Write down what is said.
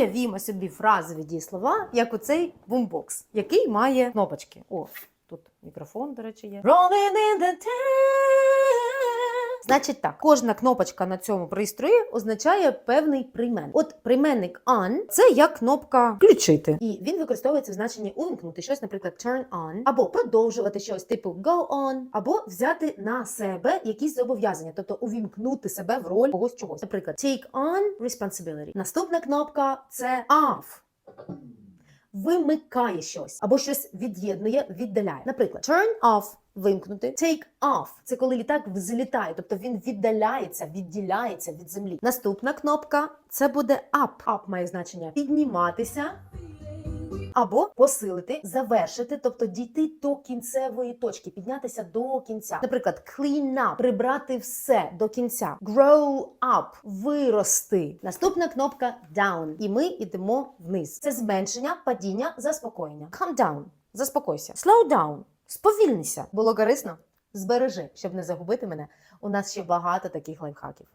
Уявімо собі фразові дієслова, як оцей бумбокс, який має кнопочки. О, тут мікрофон, до речі, є. Rolling in the Значить так, кожна кнопочка на цьому пристрої означає певний прийменник. От прийменник on – це як кнопка включити. І він використовується в значенні увімкнути щось, наприклад, turn on, або продовжувати щось, типу go on, або взяти на себе якісь зобов'язання, тобто увімкнути себе в роль когось чогось. Наприклад, take on responsibility. Наступна кнопка це off вимикає щось або щось від'єднує, віддаляє. Наприклад, turn off – вимкнути, take off – це коли літак взлітає, тобто він віддаляється, відділяється від землі. Наступна кнопка це буде up. Up має значення підніматися. Або посилити, завершити, тобто дійти до кінцевої точки, піднятися до кінця. Наприклад, clean up – прибрати все до кінця. Grow up – вирости. Наступна кнопка down. І ми йдемо вниз. Це зменшення, падіння, заспокоєння. Calm down – заспокойся. Slow down – сповільнися. Було корисно? Збережи, щоб не загубити мене. У нас ще багато таких лайфхаків.